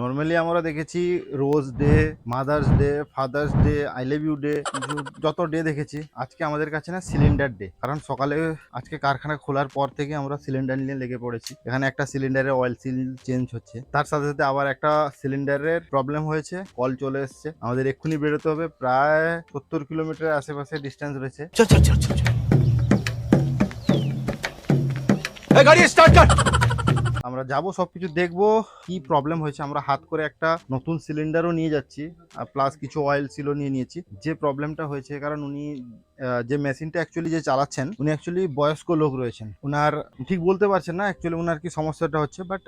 Normally আমরা দেখেছি rose day mother's day father's day I love you day যত day দেখেছি, আজকে আমাদের কাছে না সিলিন্ডার ডে কারণ সকালে আজকে কারখানা খোলার পর থেকে আমরা সিলিন্ডার নিয়ে লেগে পড়েছি। এখানে একটা সিলিন্ডারের অয়েল সিল চেঞ্জ হচ্ছে। তার সাথে সাথে আবার একটা সিলিন্ডারের প্রবলেম হয়েছে। কল চলে এসছে। আমাদের এক্ষুনি বেরোতে হবে। প্রায় সত্তর কিলোমিটার আশেপাশে ডিস্টেন্স রয়েছে। আমরা যাব সব কিছু দেখব কি প্রবলেম হয়েছে। আমরা হাত করে একটা নতুন সিলিন্ডারও নিয়ে যাচ্ছি আর প্লাস কিছু অয়েল সিলও নিয়ে নিয়েছি। যে প্রবলেমটা হয়েছে কারণ উনি যে মেশিনটা অ্যাকচুয়ালি যে চালাচ্ছেন, উনি অ্যাকচুয়ালি বয়স্ক লোক রয়েছেন। উনার ঠিক বলতে পারছেন না অ্যাকচুয়ালি উনার কি সমস্যাটা হচ্ছে বাট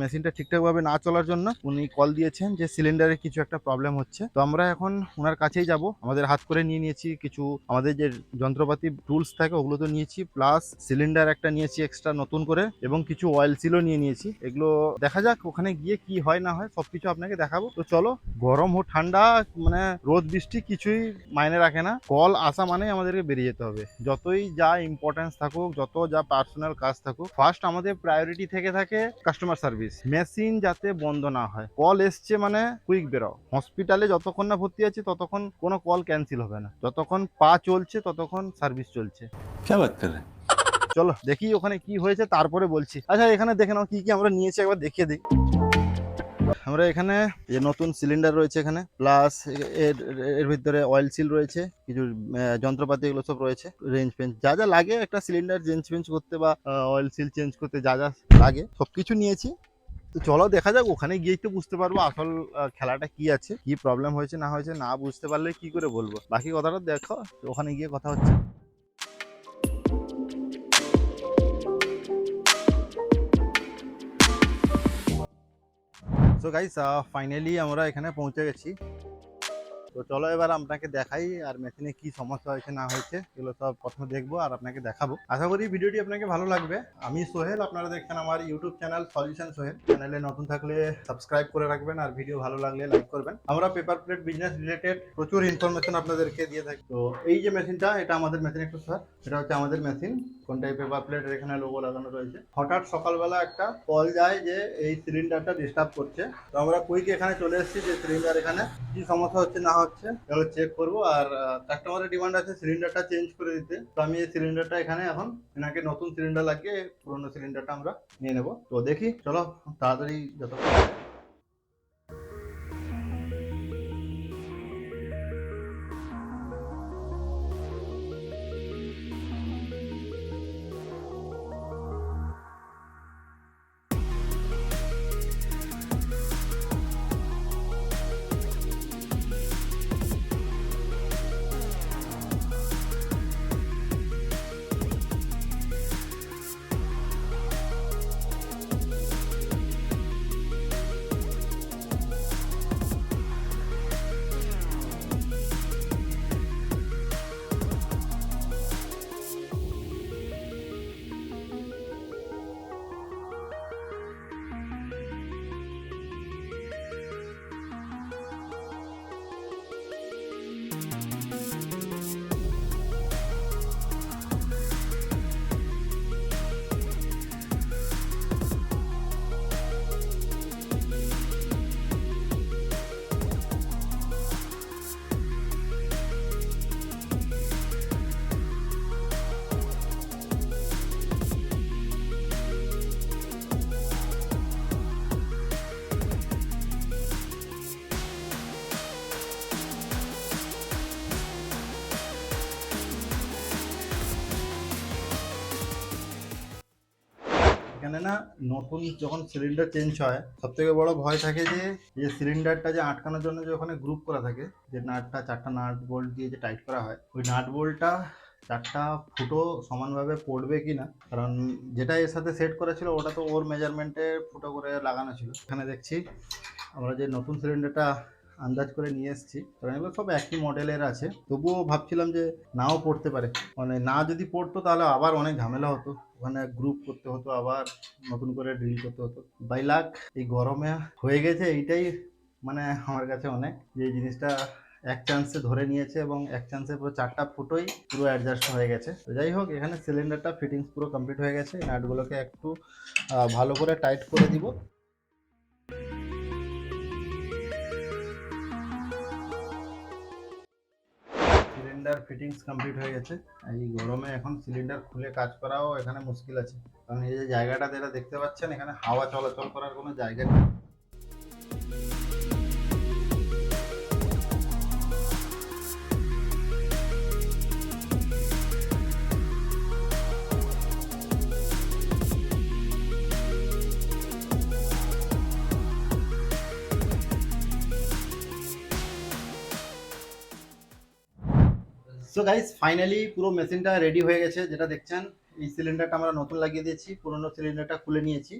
মেশিনটা ঠিকঠাকভাবে না চলার জন্য উনি কল দিয়েছেন যে সিলিন্ডারে কিছু একটা প্রবলেম হচ্ছে। তো আমরা এখন ওনার কাছেই যাব। আমাদের হাত করে নিয়ে নিয়েছি কিছু, আমাদের যে যন্ত্রপাতি টুলস থাকে ওগুলো তো নিয়েছি প্লাস সিলিন্ডার একটা নিয়েছি এক্সট্রা নতুন করে, এবং কিছু অয়েল সিলও নিয়ে নিয়েছি। এগুলো দেখা যাক ওখানে গিয়ে কি হয়, না হয় সব কিছু আপনাকে দেখাবো। তো চলো, গরম হোক, ঠান্ডা মানে রোদ, বৃষ্টি কিছুই মাইনে রাখে না। কল আসা মানেই আমাদেরকে বেরিয়ে যেতে হবে। যতই যা ইম্পর্টেন্স থাকুক যত যা পার্সোনাল কাজ থাকুক ফার্স্ট আমাদের প্রায়োরিটি থেকে থাকে কাস্টমার সার্ভিস মেশিন যাতে বন্ধ না হয়। কল এসছে মানে কুইক বেরো হসপিটালে যতক্ষণ না ভর্তি আছে ততক্ষণ কোনো কল ক্যান্সেল হবে না। যতক্ষণ পা চলছে ততক্ষণ সার্ভিস চলছে। চলো দেখি ওখানে কি হয়েছে তারপরে বলছি। আচ্ছা এখানে দেখে নাও কি কি আমরা নিয়েছি একবার দেখিয়ে দিই। আমরা এখানে যে নতুন সিলিন্ডার রয়েছে এখানে প্লাস এর এর ভিতরে অয়েল সিল রয়েছে, কিছু যন্ত্রপাতি এগুলো সব রয়েছে রেঞ্জ ফেঞ্জ যা যা লাগে একটা সিলিন্ডার চেঞ্জ ফেঞ্জ করতে বা অয়েল সিল চেঞ্জ করতে যা যা লাগে সব কিছু নিয়েছি। তো চলো দেখা যাক, ওখানে গিয়েই তো বুঝতে পারব আসল খেলাটা কি আছে, কি প্রবলেম হয়েছে, না হয়েছে, না বুঝতে পারলে কি করে বলব। বাকি কথাটা দেখো, ওখানে গিয়ে কথা হচ্ছে। সো গাইস ফাইনালি আমরা এখানে পৌঁছে গেছি। তো চলো এবার আপনাকে দেখাই আর মেশিনে কি সমস্যা হয়েছে, না হয়েছে, এগুলো সব প্রথমে দেখব আর আপনাকে দেখাবো। আশা করি ভিডিওটি আপনাকে ভালো লাগবে। আমি সোহেল, আপনারা দেখছেন আমার ইউটিউব চ্যানেল সলিউশন সোহেল চ্যানেলে নতুন থাকলে সাবস্ক্রাইব করে রাখবেন আর ভিডিও ভালো লাগলে লাইক করবেন। আমরা পেপার প্লেট বিজনেস রিলেটেড প্রচুর ইনফরমেশন আপনাদেরকে দিয়ে থাকি। তো এই যে মেশিনটা এটা আমাদের মেশিন একটু স্যার এটা হচ্ছে আমাদের মেশিন কোনটাই পেপার প্লেটের এখানে লোগো লাগানো রয়েছে। হঠাৎ সকালবেলা একটা কল যায় যে এই সিলিন্ডারটা ডিস্টার্ব করছে। তো আমরা কুইক এখানে চলে এসেছি যে সিলিন্ডার এখানে কি সমস্যা হচ্ছে, না হচ্ছে, এগুলো চেক করব। আর কাস্টমারের ডিমান্ড আছে সিলিন্ডারটা চেঞ্জ করে দিতে। তো আমি এই সিলিন্ডারটা এখানে এখন এনাকে নতুন সিলিন্ডার লাগিয়ে পুরোনো সিলিন্ডারটা আমরা নিয়ে নেব। তো দেখি, চলো, তাড়াতাড়ি যত এখানে না, নতুন যখন সিলিন্ডার চেঞ্জ হয় সব থেকে বড় ভয় থাকে যে যে সিলিন্ডারটা যে আটকানোর জন্য যে ওখানে গ্রুপ করা থাকে, যে নাটটা, চারটা নাট বোল্ট দিয়ে যে টাইট করা হয়, ওই নাট বোল্টটা চারটা ফুটো সমানভাবে পড়বে কি না? কারণ যেটা এর সাথে সেট করা ছিল, ওটা তো ওর মেজারমেন্টে ফুটো করে লাগানো ছিল। এখানে দেখছি, আমরা যে নতুন সিলিন্ডারটা আন্দাজ করে নিয়ে এসেছি। কারণ এগুলো সব একই মডেলের আছে। তবুও ভাবছিলাম যে নাও পড়তে পারে। মানে না যদি পড়তো তাহলে আবার অনেক ঝামেলা হতো। ওখানে গ্রুপ করতে হতো, আবার নতুন করে ড্রিল করতে হতো। বাই লাখ এই গরমে হয়ে গেছে এইটাই মানে আমার কাছে অনেক। যে জিনিসটা এক চান্সে ধরে নিয়েছে এবং এক চান্সে পুরো চারটা ফুটোই পুরো অ্যাডজাস্ট হয়ে গেছে। তো যাই হোক, এখানে সিলিন্ডারটা ফিটিংস পুরো কমপ্লিট হয়ে গেছে। নাটগুলোকে একটু ভালো করে টাইট করে দিব। সিলিন্ডার ফিটিংস কমপ্লিট হয়ে গেছে। এই গরমে এখন সিলিন্ডার খুলে কাজ করাও এখানে মুশকিল আছে। কারণ এই যে জায়গাটা যেটা দেখতে পাচ্ছেন, এখানে হাওয়া চলাচল করার কোনো জায়গা নেই। সো গাইস ফাইনালি পুরো মেশিনটা রেডি হয়ে গেছে। যেটা দেখছেন, এই সিলিন্ডারটা আমরা নতুন লাগিয়ে দিয়েছি। পুরোনো সিলিন্ডারটা খুলে নিয়েছি।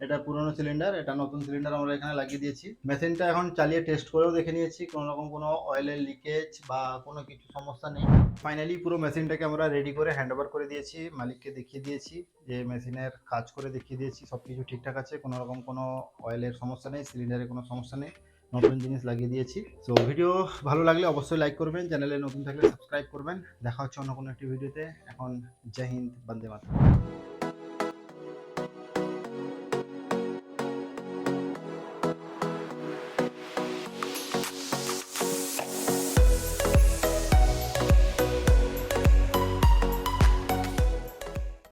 এটা পুরোনো সিলিন্ডার এটা নতুন সিলিন্ডার আমরা এখানে লাগিয়ে দিয়েছি। মেশিনটা এখন চালিয়ে টেস্ট করেও দেখে নিয়েছি। কোনো রকম কোনো অয়েলের লিকেজ বা কোনো কিছু সমস্যা নেই। ফাইনালি পুরো মেশিনটাকে আমরা রেডি করে হ্যান্ড করে দিয়েছি। মালিককে দেখিয়ে দিয়েছি যে মেশিনের কাজ করে দেখিয়ে দিয়েছি। সব কিছু ঠিকঠাক আছে, কোনো রকম কোনো অয়েলের সমস্যা নেই সিলিন্ডারে কোনো সমস্যা নেই। নতুন জিনিস লাগিয়ে দিয়েছি। সো ভিডিও ভালো লাগলে অবশ্যই লাইক করবেন চ্যানেলে নতুন থাকলে সাবস্ক্রাইব করবেন। দেখা হচ্ছে অন্য কোনো একটি ভিডিওতে এখন, জয় হিন্দ, বন্দে মাতরম।